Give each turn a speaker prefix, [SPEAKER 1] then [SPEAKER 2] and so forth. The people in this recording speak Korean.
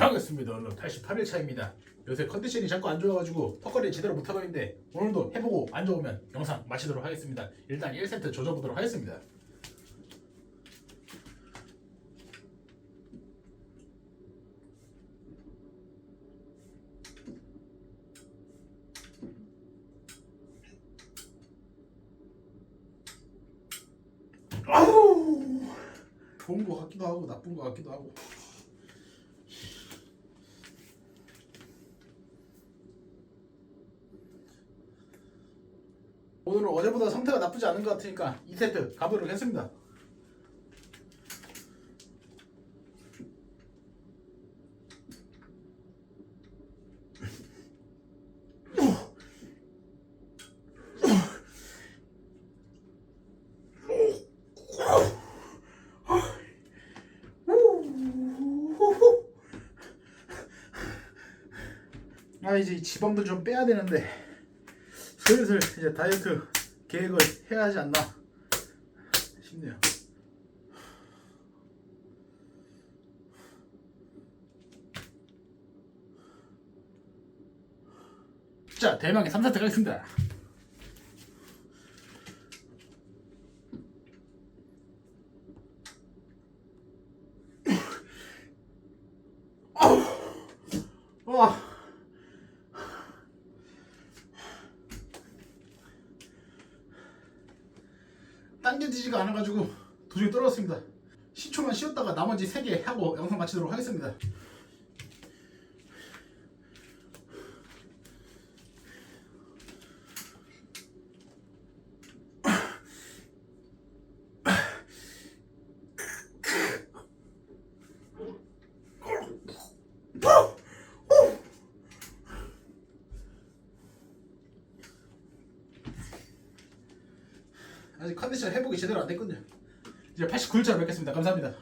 [SPEAKER 1] 반갑습니다. 오늘 88일 차입니다. 요새 컨디션이 자꾸 안 좋아가지고 턱걸이 제대로 못하고 있는데 오늘도 해보고 안 좋으면 영상 마치도록 하겠습니다. 일단 1세트 조져보도록 하겠습니다. 아우 좋은 거 같기도 하고 나쁜 거 같기도 하고 오늘은 어제보다 상태가 나쁘지 않은 것 같으니까 2세트 가보도록 했습니다. 아 이제 이 지방도 좀 빼야 되는데 슬슬 이제 다이어트 계획을 해야 하지 않나 싶네요. 자 대망의 3세트 가겠습니다. 와. 당겨지지가 않아가지고 도저히 떨어졌습니다. 10초만 쉬었다가 나머지 3개 하고 영상 마치도록 하겠습니다. 아직 컨디션 회복이 제대로 안 됐군요. 이제 89일차로 뵙겠습니다. 감사합니다.